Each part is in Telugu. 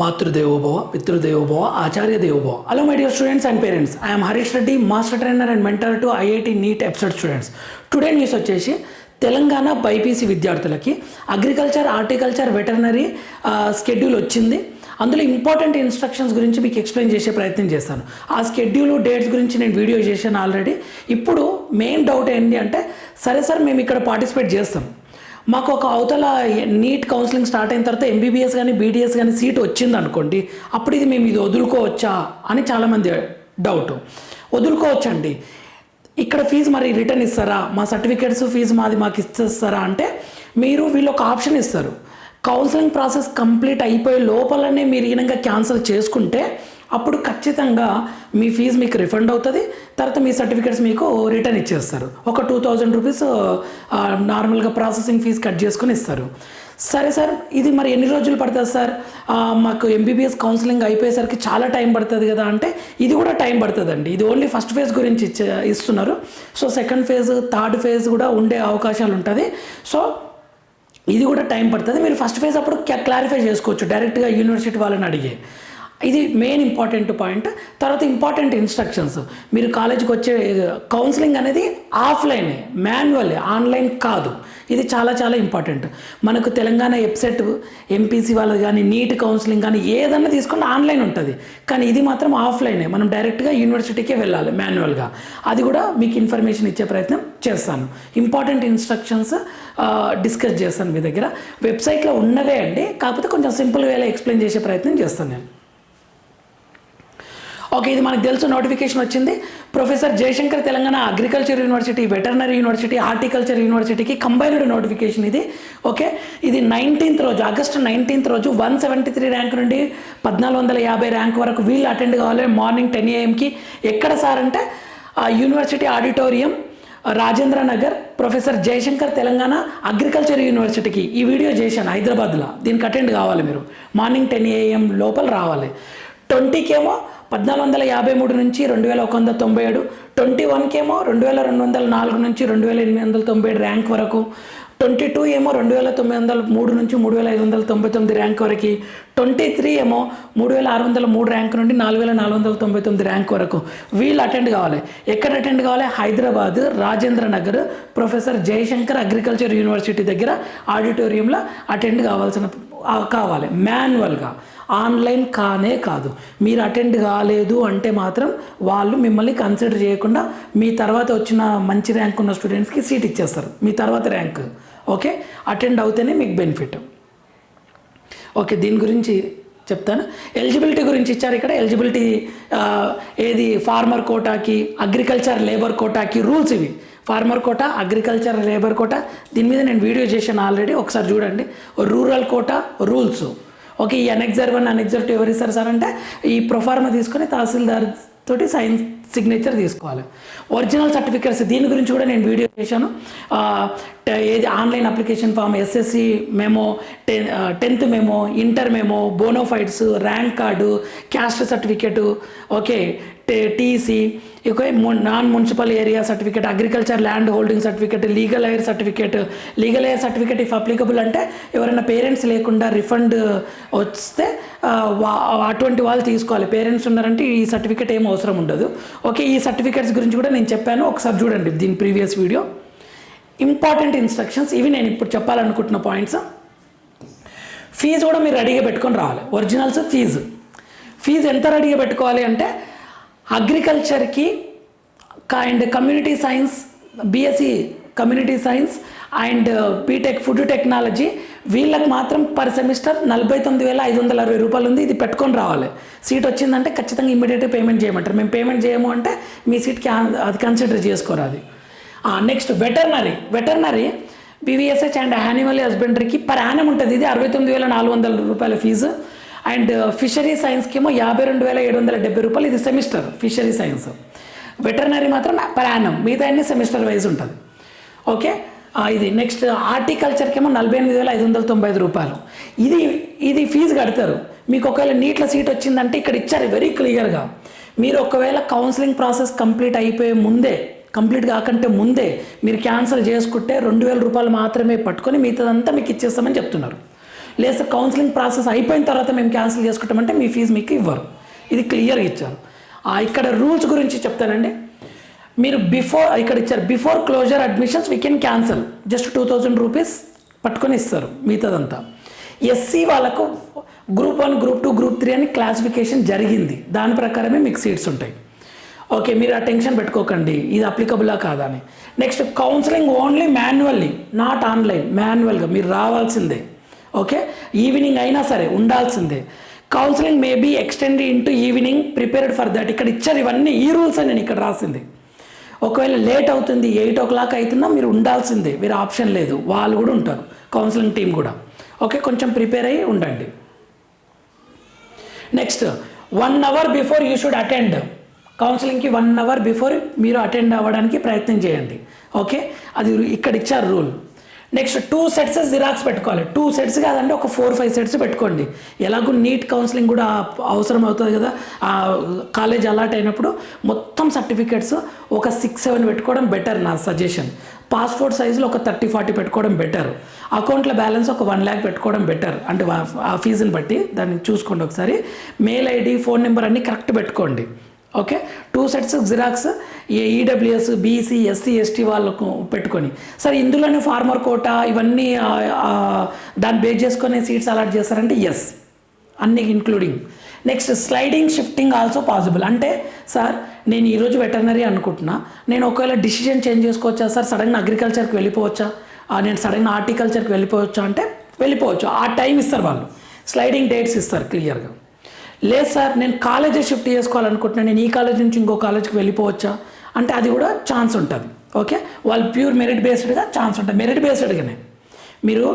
మాతృదేవోభవ పితృదేవోభవ ఆచార్య దేవోభవ hello my dear students and parents I'm Harish Reddy master trainer and mentor to IIT NEET episode students today news వచ్చేసి తెలంగాణ బైపీసీ విద్యార్థులకి అగ్రికల్చర్ హార్టికల్చర్ వెటర్నరీ స్కెడ్యూల్ వచ్చింది. అందులో ఇంపార్టెంట్ ఇన్స్ట్రక్షన్స్ గురించి మీకు ఎక్స్ప్లెయిన్ చేసే ప్రయత్నం చేస్తాను. ఆ స్కెడ్యూల్ డేట్స్ గురించి నేను వీడియో చేశాను ఆల్రెడీ ఇప్పుడు మెయిన్ డౌట్ ఏంటి అంటే సరే సార్ మేము ఇక్కడ పార్టిసిపేట్ చేస్తాం. మాకు ఒక అవతల నీట్ కౌన్సిలింగ్ స్టార్ట్ అయిన తర్వాత ఎంబీబీఎస్ కానీ బీడీఎస్ కానీ సీట్ వచ్చింది అనుకోండి అప్పుడు ఇది మేము ఇది వదులుకోవచ్చా అని చాలామంది డౌట్ వదులుకోవచ్చండి. ఇక్కడ ఫీజు మరి రిటర్న్ ఇస్తారా? మా సర్టిఫికేట్స్ ఫీజు మాది మాకు ఇచ్చేస్తారా అంటే మీరు వీళ్ళు ఒక ఆప్షన్ ఇస్తారు. కౌన్సిలింగ్ ప్రాసెస్ కంప్లీట్ అయిపోయే లోపలనే మీరు ఈయనగా క్యాన్సిల్ చేసుకుంటే అప్పుడు ఖచ్చితంగా మీ ఫీజు మీకు రిఫండ్ అవుతుంది తర్వాత మీ సర్టిఫికేట్స్ మీకు రిటర్న్ ఇచ్చేస్తారు. ఒక టూ థౌజండ్ రూపీస్ నార్మల్గా ప్రాసెసింగ్ ఫీజు కట్ చేసుకుని ఇస్తారు. సరే సార్ ఇది మరి ఎన్ని రోజులు పడుతుంది సార్? మాకు ఎంబీబీఎస్ కౌన్సిలింగ్ అయిపోయేసరికి చాలా టైం పడుతుంది కదా అంటే ఇది కూడా టైం పడుతుందండి. ఇది ఓన్లీ ఫస్ట్ ఫేజ్ గురించి ఇచ్చే ఇస్తున్నారు. So second phase third phase కూడా ఉండే అవకాశాలు ఉంటుంది. సో ఇది కూడా టైం పడుతుంది. మీరు ఫస్ట్ ఫేజ్ అప్పుడు క్లారిఫై చేసుకోవచ్చు. డైరెక్ట్గా యూనివర్సిటీ వాళ్ళని అడిగే. ఇది మెయిన్ ఇంపార్టెంట్ పాయింట్ తర్వాత ఇంపార్టెంట్ ఇన్స్ట్రక్షన్స్ మీరు కాలేజీకి వచ్చే కౌన్సిలింగ్ అనేది ఆఫ్లైనే మాన్యువల్ ఆన్లైన్ కాదు. ఇది చాలా చాలా ఇంపార్టెంట్ మనకు తెలంగాణ వెబ్సైట్ ఎంపీసీ వాళ్ళది కానీ నీట్ కౌన్సిలింగ్ కానీ ఏదన్నా తీసుకుంటే ఆన్లైన్ ఉంటుంది. కానీ ఇది మాత్రం ఆఫ్లైనే మనం డైరెక్ట్గా యూనివర్సిటీకే వెళ్ళాలి మాన్యువల్గా అది కూడా మీకు ఇన్ఫర్మేషన్ ఇచ్చే ప్రయత్నం చేస్తాను. ఇంపార్టెంట్ ఇన్స్ట్రక్షన్స్ డిస్కస్ చేస్తాను మీ దగ్గర. వెబ్సైట్లో ఉన్నవే అండి. కాకపోతే కొంచెం సింపుల్ వేలో ఎక్స్ప్లెయిన్ చేసే ప్రయత్నం చేస్తాను నేను. ఓకే ఇది మనకు తెలుసు నోటిఫికేషన్ వచ్చింది. Professor Jayashankar Telangana agriculture university veterinary university horticulture యూనివర్సిటీకి కంబైన్డ్ నోటిఫికేషన్ ఇది. ఓకే ఇది నైన్టీన్త్ రోజు ఆగస్టు నైన్టీన్త్ రోజు వన్ సెవెంటీ త్రీ ర్యాంక్ నుండి పద్నాలుగు వందల యాభై ర్యాంక్ వరకు వీళ్ళు అటెండ్ కావాలి. మార్నింగ్ టెన్ ఏఎంకి. ఎక్కడ సార్ అంటే university auditorium Rajendra Nagar professor Jayashankar Telangana agriculture యూనివర్సిటీకి. ఈ వీడియో చేశాను హైదరాబాద్లో. దీనికి అటెండ్ కావాలి మీరు. మార్నింగ్ టెన్ ఏఎం లోపల రావాలి. ట్వంటీకేమో పద్నాలుగు వందల యాభై మూడు నుంచి రెండు వేల ఒక వందల తొంభై ఏడు. ట్వంటీ వన్కేమో రెండు వేల రెండు వందల నాలుగు నుంచి రెండు వేల ఎనిమిది వందల తొంభై ఏడు ర్యాంక్ వరకు. ట్వంటీ టూ ఏమో రెండు వేల తొమ్మిది వందల మూడు నుంచి మూడు వేల ఐదు వందల తొంభై తొమ్మిది ర్యాంక్ వరకు. ట్వంటీ త్రీ ఏమో మూడు వేల ఆరు వందల మూడు ర్యాంక్ నుండి నాలుగు వేల నాలుగు వందల తొంభై తొమ్మిది ర్యాంక్ వరకు. వీళ్ళు అటెండ్ కావాలి. ఎక్కడ అటెండ్ కావాలి? Hyderabad Rajendra Nagar professor Jayashankar agriculture university దగ్గర ఆడిటోరియంలో అటెండ్ కావాల్సిన కావాలి. మాన్యువల్గా. ఆన్లైన్ కానే కాదు. మీరు అటెండ్ కాలేదు అంటే మాత్రం వాళ్ళు మిమ్మల్ని కన్సిడర్ చేయకుండా మీ తర్వాత వచ్చిన మంచి ర్యాంక్ ఉన్న స్టూడెంట్స్కి సీట్ ఇచ్చేస్తారు. మీ తర్వాత ర్యాంక్. ఓకే? అటెండ్ అవుతేనే మీకు బెనిఫిట్. ఓకే దీని గురించి చెప్తాను. ఎలిజిబిలిటీ గురించి ఇచ్చారు ఇక్కడ. ఎలిజిబిలిటీ ఏది? ఫార్మర్ కోటాకి అగ్రికల్చర్ లేబర్ కోటాకి రూల్స్ ఇవి. Farmer quota agriculture labour quota. దీని మీద నేను వీడియో చేశాను ఆల్రెడీ ఒకసారి చూడండి. Rural quota rules. ఓకే ఈ అనెక్జర్ వన్ అనెక్జర్ టూ ఎవరు ఇస్తారు సార్ అంటే ఈ ప్రొఫార్మా తీసుకొని తహసీల్దార్ తోటి సైన్స్ సిగ్నేచర్ తీసుకోవాలి. ఒరిజినల్ సర్టిఫికేట్స్ దీని గురించి కూడా నేను వీడియో చేశాను. ఏది online application form SSC memo ten tenth memo inter memo bonafides rank card caste certificate okay TC ఇక non municipal area certificate agriculture land holding certificate legal heir certificate legal heir certificate if applicable అంటే ఎవరైనా పేరెంట్స్ లేకుండా రిఫండ్ వస్తే అటువంటి వాళ్ళు తీసుకోవాలి. పేరెంట్స్ ఉన్నారంటే ఈ సర్టిఫికేట్ ఏం అవసరం ఉండదు. ఓకే ఈ సర్టిఫికేట్స్ గురించి కూడా నేను చెప్పాను. ఒకసారి చూడండి దీని ప్రీవియస్ వీడియో. ఇంపార్టెంట్ ఇన్స్ట్రక్షన్స్ ఇవి నేను ఇప్పుడు చెప్పాలనుకుంటున్న పాయింట్స్. ఫీజు కూడా మీరు రెడీగా పెట్టుకొని రావాలి. Originals fee. ఫీజు ఎంత రెడీగా పెట్టుకోవాలి అంటే అగ్రికల్చర్కి and community science BSc community science and BTech food technology వీళ్ళకి మాత్రం పర్ సెమిస్టర్ నలభై తొమ్మిది వేల ఐదు వందల అరవై రూపాయలు ఉంది ఇది పెట్టుకొని రావాలి. సీట్ వచ్చిందంటే ఖచ్చితంగా ఇమీడియట్గా పేమెంట్ చేయమంటారు. మేము పేమెంట్ చేయము అంటే మీ సీట్కి అది కన్సిడర్ చేసుకోరు అది. Next veterinary. Veterinary BVSH and animal హస్బెండరీకి per annum ఉంటుంది. ఇది అరవై తొమ్మిది వేల నాలుగు వందల రూపాయల ఫీజు. అండ్ ఫిషరీ సైన్స్కి ఏమో యాభై రెండు వేల ఏడు వందల డెబ్బై రూపాయలు. ఇది సెమిస్టర్ ఫిషరీ సైన్స్. వెటర్నరీ మాత్రం పర్ యానం. మిగతా అన్ని సెమిస్టర్ వైజ్ ఉంటుంది. ఓకే? ఇది నెక్స్ట్ హార్టికల్చర్కి ఏమో నలభై ఎనిమిది వేల ఐదు వందల తొంభై ఐదు రూపాయలు. ఇది ఇది ఫీజు కడతారు. మీకు ఒకవేళ నీట్ల సీట్ వచ్చిందంటే ఇక్కడ ఇచ్చారు వెరీ క్లియర్గా మీరు ఒకవేళ కౌన్సిలింగ్ ప్రాసెస్ కంప్లీట్ అయిపోయే ముందే కంప్లీట్ కాకంటే ముందే మీరు క్యాన్సిల్ చేసుకుంటే రెండు వేల రూపాయలు మాత్రమే పట్టుకొని మిగతాదంతా మీకు ఇచ్చేస్తామని చెప్తున్నారు. లేదా కౌన్సిలింగ్ ప్రాసెస్ అయిపోయిన తర్వాత మేము క్యాన్సిల్ చేసుకుంటామంటే మీ ఫీజు మీకు ఇవ్వరు. ఇది క్లియర్గా ఇచ్చారు. ఇక్కడ రూల్స్ గురించి చెప్తానండి. మీరు బిఫోర్ ఇక్కడ ఇచ్చారు before closure admissions we can cancel just two thousand rupees పట్టుకొని ఇస్తారు మిగతాదంతా. ఎస్సీ వాళ్ళకు group one group two group three అని క్లాసిఫికేషన్ జరిగింది. దాని ప్రకారమే మీకు సీట్స్ ఉంటాయి. ఓకే మీరు ఆ టెన్షన్ పెట్టుకోకండి ఇది అప్లికబులా కాదా అని. Next counselling only manually not online మాన్యువల్గా మీరు రావాల్సిందే. ఓకే ఈవినింగ్ అయినా సరే ఉండాల్సిందే. Counselling may be extend into evening prepared for that ఇక్కడ ఇచ్చారు ఇవన్నీ ఈ రూల్స్ అని నేను ఇక్కడ రాసింది. ఒకవేళ లేట్ అవుతుంది ఎయిట్ ఓ క్లాక్ అవుతున్నా మీరు ఉండాల్సిందే మీరు ఆప్షన్ లేదు. వాళ్ళు కూడా ఉంటారు కౌన్సిలింగ్ టీం కూడా. ఓకే కొంచెం ప్రిపేర్ అయ్యి ఉండండి. Next one hour before you should attend. కౌన్సిలింగ్కి one hour before మీరు అటెండ్ అవ్వడానికి ప్రయత్నం చేయండి. ఓకే అది ఇక్కడ ఇచ్చారు rule. Next two sets xerox పెట్టుకోవాలి. టూ సెట్స్ కాదంటే ఒక ఫోర్ ఫైవ్ సెట్స్ పెట్టుకోండి. ఎలాగో నీట్ కౌన్సిలింగ్ కూడా అవసరం అవుతుంది కదా. ఆ కాలేజ్ అలాట్ అయినప్పుడు మొత్తం సర్టిఫికేట్స్ ఒక సిక్స్ సెవెన్ పెట్టుకోవడం బెటర్ నా సజెషన్. పాస్పోర్ట్ సైజులో ఒక థర్టీ ఫార్టీ పెట్టుకోవడం బెటర్. అకౌంట్లో బ్యాలెన్స్ ఒక వన్ ల్యాక్ పెట్టుకోవడం బెటర్. అంటే ఆ ఫీజుని బట్టి దాన్ని చూసుకోండి ఒకసారి. మెయిల్ ఐడి ఫోన్ నెంబర్ అన్నీ కరెక్ట్ పెట్టుకోండి. ఓకే? టూ సెట్స్ జిరాక్స్ ఏ ఈడబ్ల్యూఎస్ బీసీ ఎస్సీ ఎస్టీ వాళ్ళకు పెట్టుకొని. సరే ఇందులోనే ఫార్మర్ కోటా ఇవన్నీ దాన్ని బేస్ చేసుకొని సీట్స్ అలాట్ చేస్తారంటే ఎస్ అన్ని including next sliding shifting also possible అంటే సార్ నేను ఈరోజు వెటర్నరీ అనుకుంటున్నా. నేను ఒకవేళ డిసిజన్ చేంజ్ చేసుకోవచ్చా? సార్ సడన్గా అగ్రికల్చర్కి వెళ్ళిపోవచ్చా? నేను సడన్గా హార్టికల్చర్కి వెళ్ళిపోవచ్చా? అంటే వెళ్ళిపోవచ్చు. ఆ టైం ఇస్తారు వాళ్ళు. స్లైడింగ్ డేట్స్ ఇస్తారు క్లియర్గా లేదు సార్ నేను కాలేజీ షిఫ్ట్ చేసుకోవాలనుకుంటున్నాను నేను ఈ కాలేజ్ నుంచి ఇంకో కాలేజ్కి వెళ్ళిపోవచ్చా? అంటే అది కూడా ఛాన్స్ ఉంటుంది. ఓకే? వాళ్ళు ప్యూర్ మెరిట్ బేస్డ్గా ఛాన్స్ ఉంటుంది. మెరిట్ బేస్డ్గానే మీరు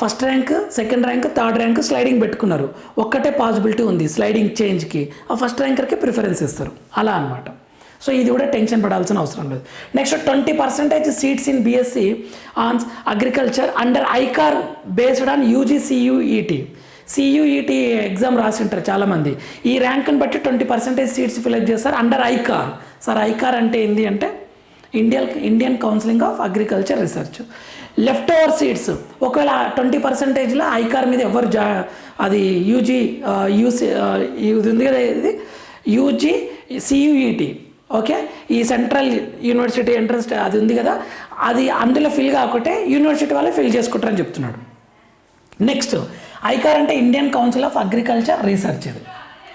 first rank second rank third rank sliding పెట్టుకున్నారు. ఒక్కటే పాసిబిలిటీ ఉంది స్లైడింగ్ చేంజ్కి ఆ ఫస్ట్ ర్యాంకర్కి ప్రిఫరెన్స్ ఇస్తారు. అలా అనమాట సో ఇది కూడా టెన్షన్ పడాల్సిన అవసరం లేదు. Next twenty percentage seats in BSc on agriculture under ICAR based on UG CUET CUET exam రాసి ఉంటారు చాలామంది. ఈ ర్యాంక్ని బట్టి twenty percentage seats fill up చేస్తారు. అండర్ ఐకార్ సార్ ఐకార్ అంటే ఏంటి అంటే Indian Indian counselling of agriculture research. Left over seats. ఒకవేళ ట్వంటీ పర్సెంటేజ్లో ఐకార్ మీద ఎవరు జా అది యూజీ యూసీ ఇది ఉంది కదా ఇది? UG CUET okay? ఈ సెంట్రల్ యూనివర్సిటీ ఎంట్రన్స్ అది ఉంది కదా? అది అందులో ఫిల్ కాకుంటే యూనివర్సిటీ వాళ్ళే ఫిల్ చేసుకుంటారని చెప్తున్నాడు. నెక్స్ట్ ఐకార్ అంటే Indian council of agriculture research ఇది.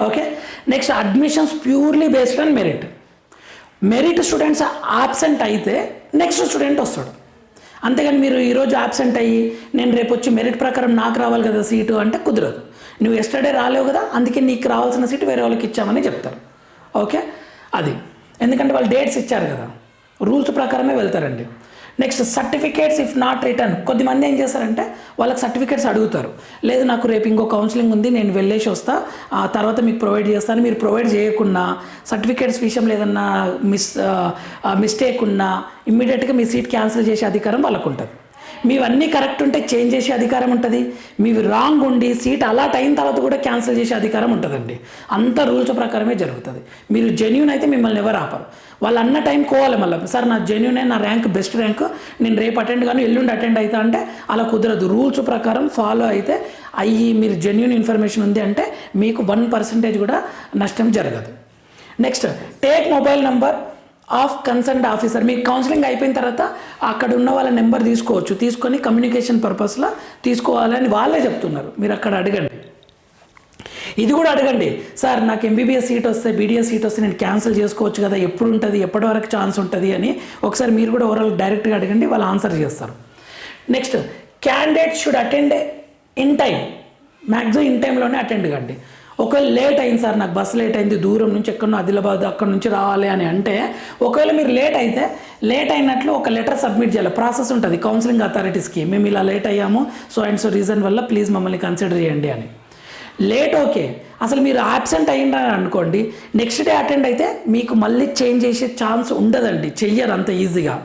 Okay? Next admissions purely based on merit. Merit students absent అయితే నెక్స్ట్ స్టూడెంట్ వస్తాడు. అంతేగాని మీరు ఈరోజు ఆబ్సెంట్ అయ్యి నేను రేపు వచ్చి మెరిట్ ప్రకారం నాకు రావాలి కదా సీటు అంటే కుదరదు. నువ్వు ఎస్టర్డే రాలేవు కదా అందుకే నీకు రావాల్సిన సీటు వేరే వాళ్ళకి ఇచ్చామని చెప్తారు. ఓకే? అది. ఎందుకంటే వాళ్ళు డేట్స్ ఇచ్చారు కదా. రూల్స్ ప్రకారమే వెళ్తారండి. Next certificates if not return. కొద్దిమంది ఏం చేస్తారంటే వాళ్ళకి సర్టిఫికేట్స్ అడుగుతారు. లేదు నాకు రేపు ఇంకో కౌన్సిలింగ్ ఉంది నేను వెళ్ళేసి వస్తా. ఆ తర్వాత మీకు ప్రొవైడ్ చేస్తాను మీరు ప్రొవైడ్ చేయకున్నా సర్టిఫికేట్స్ విషయంలో ఏదన్నా మిస్ మిస్టేక్ ఉన్నా ఇమ్మీడియట్గా మీ సీట్ క్యాన్సిల్ చేసే అధికారం వాళ్ళకు ఉంటుంది మీవన్నీ కరెక్ట్ ఉంటే చేంజ్ చేసే అధికారం ఉంటుంది. మీవి రాంగ్ ఉండి సీట్ అలాట్ అయిన తర్వాత కూడా క్యాన్సిల్ చేసే అధికారం ఉంటుందండి. అంత రూల్స్ ప్రకారమే జరుగుతుంది. మీరు జెన్యున్ అయితే మిమ్మల్ని ఎవరు ఆపరు. వాళ్ళు అన్న టైం కోవాలి మళ్ళీ. సార్ నా జెన్యునే నా ర్యాంక్ బెస్ట్ ర్యాంక్ నేను రేపు అటెండ్ కానీ ఎల్లుండి అటెండ్ అవుతా అంటే అలా కుదరదు. రూల్స్ ప్రకారం ఫాలో అయితే అయ్యి మీరు జెన్యున్ ఇన్ఫర్మేషన్ ఉంది అంటే మీకు వన్ పర్సెంటేజ్ కూడా నష్టం జరగదు. Next take mobile number of concerned officer. మీకు కౌన్సిలింగ్ అయిపోయిన తర్వాత అక్కడ ఉన్న వాళ్ళ నెంబర్ తీసుకోవచ్చు. తీసుకొని కమ్యూనికేషన్ పర్పస్లో తీసుకోవాలని వాళ్ళే చెప్తున్నారు. మీరు అక్కడ అడగండి. ఇది కూడా అడగండి. సార్ నాకు ఎంబీబీఎస్ సీట్ వస్తే బీడీఎస్ సీట్ వస్తే నేను క్యాన్సిల్ చేసుకోవచ్చు కదా ఎప్పుడు ఉంటుంది ఎప్పటి వరకు ఛాన్స్ ఉంటుంది అని ఒకసారి మీరు కూడా ఓవరాల్ డైరెక్ట్గా అడగండి వాళ్ళు ఆన్సర్ చేస్తారు. Next candidate should attend in time maximum in టైంలోనే అటెండ్ కండి. ఒకవేళ లేట్ అయింది సార్ నాకు బస్సు లేట్ అయింది దూరం నుంచి ఎక్కడో ఆదిలాబాద్ అక్కడ నుంచి రావాలి అని అంటే ఒకవేళ మీరు లేట్ అయితే లేట్ అయినట్లు ఒక లెటర్ సబ్మిట్ చేయాలి. ప్రాసెస్ ఉంటుంది కౌన్సిలింగ్ అథారిటీస్కి మేము ఇలా లేట్ అయ్యాము సో అండ్ సో రీజన్ వల్ల ప్లీజ్ మమ్మల్ని కన్సిడర్ చేయండి అని. లేట్ ఓకే అసలు మీరు ఆబ్సెంట్ అయ్యిందని అనుకోండి నెక్స్ట్ డే అటెండ్ అయితే మీకు మళ్ళీ చేంజ్ చేసే ఛాన్స్ ఉండదండి. చెయ్యరు అంత ఈజీగా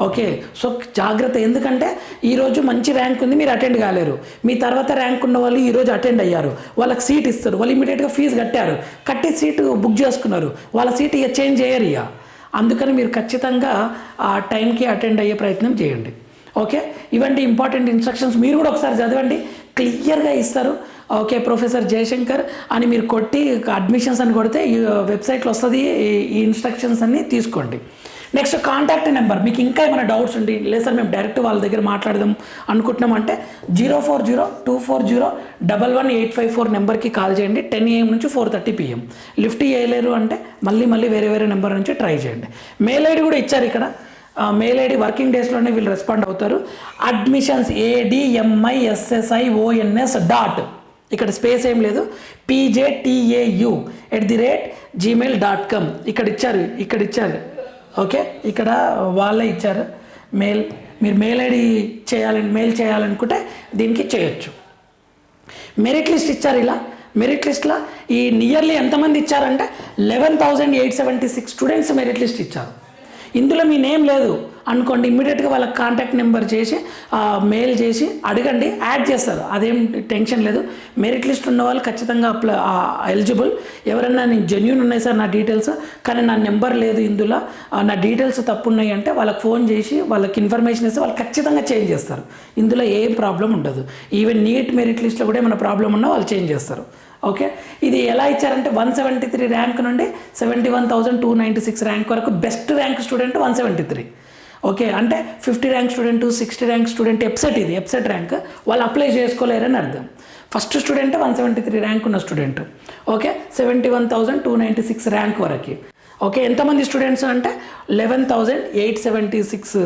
ఓకే సో జాగ్రత్త. ఎందుకంటే ఈరోజు మంచి ర్యాంక్ ఉంది మీరు అటెండ్ కాలేరు. మీ తర్వాత ర్యాంక్ ఉన్న వాళ్ళు ఈరోజు అటెండ్ అయ్యారు. వాళ్ళకి సీట్ ఇస్తారు. వాళ్ళు ఇమీడియట్గా ఫీజు కట్టారు. కట్టి సీటు బుక్ చేసుకున్నారు. వాళ్ళ సీట్ ఇక చేంజ్ చేయరు ఇక. అందుకని మీరు ఖచ్చితంగా ఆ టైంకి అటెండ్ అయ్యే ప్రయత్నం చేయండి. ఓకే? ఇవంటి ఇంపార్టెంట్ ఇన్స్ట్రక్షన్స్ మీరు కూడా ఒకసారి చదవండి. క్లియర్గా ఇస్తారు. ఓకే ప్రొఫెసర్ జయశంకర్ అని మీరు కొట్టి అడ్మిషన్స్ అని కొడితే ఈ వెబ్సైట్లో వస్తుంది ఈ- ఇన్స్ట్రక్షన్స్ అన్నీ తీసుకోండి. నెక్స్ట్ కాంటాక్ట్ నెంబర్ మీకు ఇంకా ఏమైనా డౌట్స్ ఉండి లేదు సార్ మేము డైరెక్ట్ వాళ్ళ దగ్గర మాట్లాడదాం అనుకుంటున్నాం అంటే zero four zero two four zero double one eight five four నెంబర్కి కాల్ చేయండి. టెన్ ఏఎం నుంచి ఫోర్ థర్టీ పిఎం లిఫ్ట్ చేయలేరు అంటే మళ్ళీ మళ్ళీ వేరే వేరే నెంబర్ నుంచి ట్రై చేయండి. మెయిల్ ఐడి కూడా ఇచ్చారు ఇక్కడ. మెయిల్ ఐడి వర్కింగ్ డేస్లోనే వీళ్ళు రెస్పాండ్ అవుతారు. అడ్మిషన్స్ ఏడిఎంఐఎస్ఎస్ఐ ఓఎన్ఎస్ డాట్ ఇక్కడ స్పేస్ ఏం లేదు. PJTAU at the rate Gmail dot com ఇక్కడ ఇచ్చారు ఇక్కడ ఇచ్చారు. ఓకే? ఇక్కడ వాళ్ళే ఇచ్చారు. మెయిల్ మీరు మెయిల్ ఐడి చేయాలని మెయిల్ చేయాలనుకుంటే దీనికి చేయొచ్చు. మెరిట్ లిస్ట్ ఇచ్చారు ఇలా. మెరిట్ లిస్ట్లో ఈ నియర్లీ ఎంతమంది ఇచ్చారంటే eleven thousand eight seventy six students merit list ఇచ్చారు. ఇందులో మీ నేమ్ లేదు. అనుకోండి ఇమ్మీడియట్గా వాళ్ళకి కాంటాక్ట్ నెంబర్ చేసి మెయిల్ చేసి అడగండి యాడ్ చేస్తారు. అదేం టెన్షన్ లేదు. మెరిట్ లిస్ట్ ఉన్న వాళ్ళు ఖచ్చితంగా అప్లై ఎలిజిబుల్ ఎవరైనా నేను జెన్యున్ ఉన్నాయి సార్ నా డీటెయిల్స్ కానీ నా నెంబర్ లేదు ఇందులో. నా డీటెయిల్స్ తప్పు ఉన్నాయి అంటే వాళ్ళకి ఫోన్ చేసి వాళ్ళకి ఇన్ఫర్మేషన్ ఇస్తే వాళ్ళు ఖచ్చితంగా చేంజ్ చేస్తారు. ఇందులో ఏం ప్రాబ్లం ఉండదు. ఈవెన్ నీట్ మెరిట్ లిస్ట్లో కూడా ఏమైనా ప్రాబ్లం ఉన్నా వాళ్ళు చేంజ్ చేస్తారు. ఓకే? ఇది ఎలా ఇచ్చారంటే వన్ సెవెంటీ త్రీ ర్యాంక్ నుండి seventy one thousand two ninety six rank వరకు best rank student one seventy three. Okay? అంటే fifty rank student sixty rank student EAPCET ఇది ఎప్సెట్ ర్యాంక్ వాళ్ళు అప్లై చేసుకోలేరని అర్థం. First student one seventy three rank ఉన్న student. Okay? Seventy one thousand two ninety six rank వరకు. ఓకే? ఎంతమంది స్టూడెంట్స్ అంటే eleven thousand eight seventy six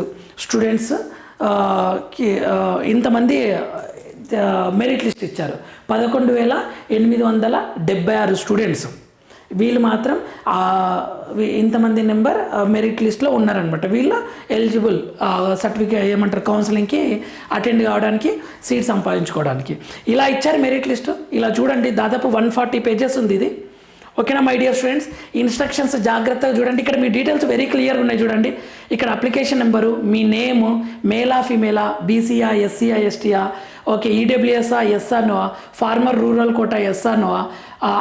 స్టూడెంట్స్కి ఇంతమంది మెరిట్ లిస్ట్ ఇచ్చారు. పదకొండు వేల ఎనిమిది వందల డెబ్బై ఆరు స్టూడెంట్స్ వీళ్ళు మాత్రం ఇంతమంది నెంబర్ మెరిట్ లిస్ట్లో ఉన్నారనమాట వీళ్ళు ఎలిజిబుల్ సర్టిఫికేట్ ఏమంటారు కౌన్సిలింగ్కి అటెండ్ కావడానికి సీట్ సంపాదించుకోవడానికి. ఇలా ఇచ్చారు మెరిట్ లిస్ట్ ఇలా చూడండి దాదాపు వన్ ఫార్టీ పేజెస్ ఉంది ఇది. ఓకేనా మై డియర్ స్టూడెంట్స్ ఇన్స్ట్రక్షన్స్ జాగ్రత్తగా చూడండి. ఇక్కడ మీ డీటెయిల్స్ వెరీ క్లియర్గా ఉన్నాయి చూడండి. ఇక్కడ అప్లికేషన్ నెంబరు మీ నేము మేలా ఫీమేలా బీసీఆ ఎస్సీఆ ఎస్టీఆ okay ఈడబ్ల్యూఎస్ఆ SR no farmer rural quota SR no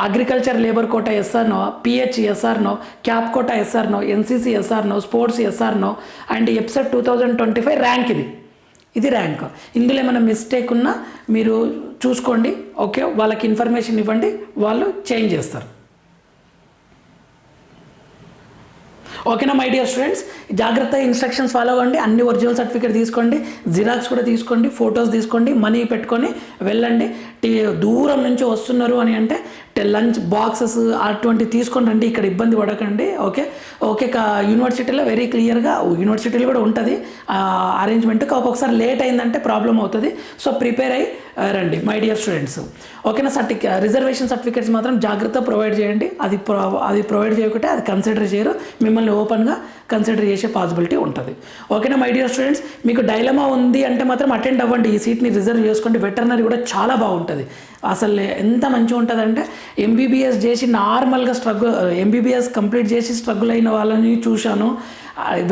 agriculture labour quota SR no PH SR no CAP quota SR no NCC SR no sports SR no and EAPCET two thousand twenty five rank ఇది. ఇది ర్యాంక్ ఇందులో ఏమైనా మిస్టేక్ ఉన్నా మీరు చూసుకోండి ఓకే వాళ్ళకి ఇన్ఫర్మేషన్ ఇవ్వండి వాళ్ళు చేంజ్ చేస్తారు. ఓకేనా మై డియర్ స్టూడెంట్స్ జాగ్రత్త ఇన్స్ట్రక్షన్స్ ఫాలో అవ్వండి. అన్ని ఒరిజినల్ సర్టిఫికేట్ తీసుకోండి. జిరాక్స్ కూడా తీసుకోండి. ఫొటోస్ తీసుకోండి. మనీ పెట్టుకొని వెళ్ళండి. టీ- దూరం నుంచి వస్తున్నారు అని అంటే టే- లంచ్ బాక్సెస్ అటువంటి తీసుకొని రండి ఇక్కడ ఇబ్బంది పడకండి ఓకే? ఓకే కా యూనివర్సిటీలో వెరీ క్లియర్గా యూనివర్సిటీలో కూడా ఉంటుంది. అరేంజ్మెంట్ ఒక్కొక్కసారి లేట్ అయిందంటే ప్రాబ్లం అవుతుంది. సో ప్రిపేర్ అయ్యి రండి మై డియర్ స్టూడెంట్స్ ఓకేనా సర్టిఫి రిజర్వేషన్ సర్టిఫికేట్స్ మాత్రం జాగ్రత్త ప్రొవైడ్ చేయండి. అది ప్రొ- అది ప్రొవైడ్ చేయకుంటే అది కన్సిడర్ చేయరు. మిమ్మల్ని ఓపెన్గా కన్సిడర్ చేసే పాసిబిలిటీ ఉంటుంది. ఓకేనా మై డియర్ స్టూడెంట్స్ మీకు డైలమా ఉంది అంటే మాత్రం అటెండ్ అవ్వండి. ఈ సీట్ని రిజర్వ్ చేసుకోండి. వెటర్నరీ కూడా చాలా బాగుంటుంది. de అసలు ఎంత మంచిగా ఉంటుందంటే ఎంబీబీఎస్ చేసి నార్మల్గా స్ట్రగుల్ ఎంబీబీఎస్ కంప్లీట్ చేసి స్ట్రగుల్ అయిన వాళ్ళని చూశాను.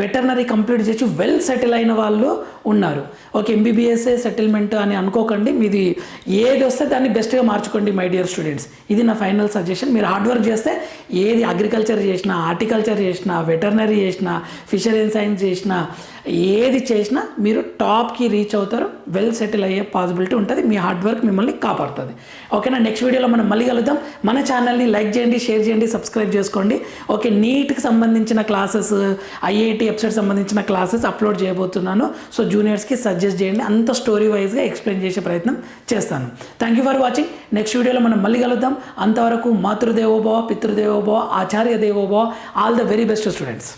వెటర్నరీ కంప్లీట్ చేసి వెల్ సెటిల్ అయిన వాళ్ళు ఉన్నారు. ఓకే ఎంబీబీఎస్ఏ సెటిల్మెంట్ అని అనుకోకండి. మీది ఏది వస్తే దాన్ని బెస్ట్గా మార్చుకోండి మై డియర్ స్టూడెంట్స్. ఇది నా ఫైనల్ సజెషన్. మీరు హార్డ్ వర్క్ చేస్తే ఏది అగ్రికల్చర్ చేసినా హార్టికల్చర్ చేసినా వెటర్నరీ చేసినా ఫిషరీ సైన్స్ చేసినా ఏది చేసినా మీరు టాప్కి రీచ్ అవుతారు. వెల్ సెటిల్ అయ్యే పాసిబిలిటీ ఉంటుంది. మీ హార్డ్ వర్క్ మిమ్మల్ని కాపాడుతుంది. ఓకేనా నెక్స్ట్ వీడియోలో మనం మళ్ళీ కలుద్దాం. మన ఛానల్ని లైక్ చేయండి షేర్ చేయండి సబ్స్క్రైబ్ చేసుకోండి. ఓకే నీట్కి సంబంధించిన క్లాసెస్ ఐఐటి వెబ్సైట్ సంబంధించిన క్లాసెస్ అప్లోడ్ చేయబోతున్నాను. సో జూనియర్స్కి సజెస్ట్ చేయండి. అంత స్టోరీ వైజ్గా ఎక్స్ప్లెయిన్ చేసే ప్రయత్నం చేస్తాను. Thank you for watching next వీడియోలో మనం మళ్ళీ కలుద్దాం. అంతవరకు మాతృదేవోభవ పితృదేవోభవ ఆచార్య దేవోభవ all the very best students